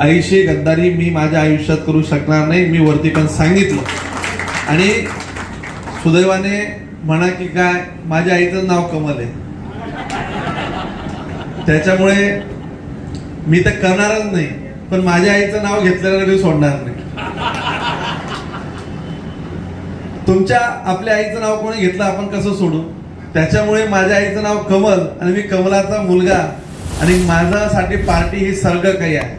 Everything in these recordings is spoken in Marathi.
आईशी गद्दारी मी माझ्या आयुष्यात करू शकणार नाही मी वरती पण सांगितलं. आणि सुदैवाने म्हणा की काय माझ्या आईचं नाव कमल आहे. त्याच्यामुळे मी तर करणारच नाही पण माझ्या आईचं नाव घेतल्याला कधी सोडणार नाही. तुमच्या आपल्या आईचं नाव कोणी घेतलं आपण कसं सोडू? त्याच्यामुळे माझ्या आईचं नाव कमल आणि मी कमलाचा मुलगा आणि माझ्यासाठी पार्टी ही सर्ग काही आहे.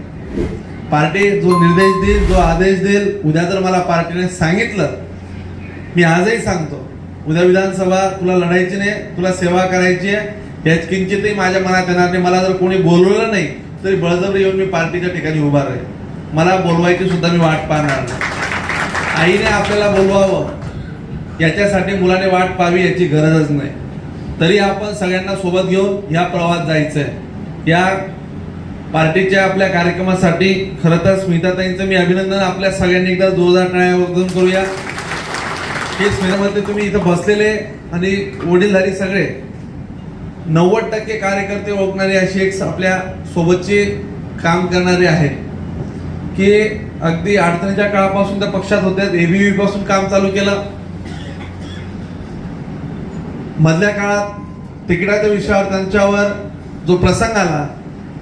पार्टी जो निर्देश देईल जो आदेश देईल उद्या जर मला पार्टीने सांगितलं मी आजही सांगतो उद्या विधानसभा तुला लढायची नाही तुला सेवा करायची आहे याच किंचितही माझ्या मनात येणार नाही मला जर कोणी बोलवलं नाही तरी बळजबरी येऊन मी पार्टीच्या ठिकाणी उभा राहील. मला बोलवायची सुद्धा मी वाट पाहणार नाही. आईने आपल्याला बोलवावं याच्यासाठी मुलाने वाट पाहावी याची गरजच नाही. तरी आपण सगळ्यांना सोबत घेऊन या प्रवास जायचंय. या पार्टीच्या आपल्या कार्यक्रमासाठी खरं तर स्मिताताईंचं मी अभिनंदन आपल्या सगळ्यांनी एकदा जोरदार टाळ्या करूया. हे स्मितामध्ये तुम्ही इथं बसलेले आणि वडीलधारी सगळे नव्वद टक्के कार्यकर्ते ओळखणारे अशी एक आपल्या सोबतचे काम करणारे आहेत की अगदी अडचणीच्या काळापासून त्या पक्षात होत्या एबीव्ही पासून काम चालू केलं. मधल्या काळात तिकिटाच्या विषयावर त्यांच्यावर जो प्रसंग आला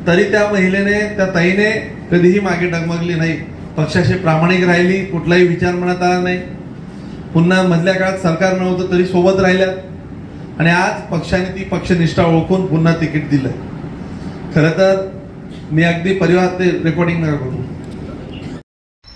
तरी त्या महिलेने त्या ताईने कधीही मागे डगमगली नाही. पक्षाशी प्रामाणिक राहिली कुठलाही विचार म्हणत आला नाही. पुन्हा मधल्या काळात सरकार नव्हतं तरी सोबत राहिल्या. आणि आज पक्षाने ती पक्षनिष्ठा ओळखून पुन्हा तिकीट दिलं. खरं तर मी अगदी परिवार ते रेकॉर्डिंग नका करू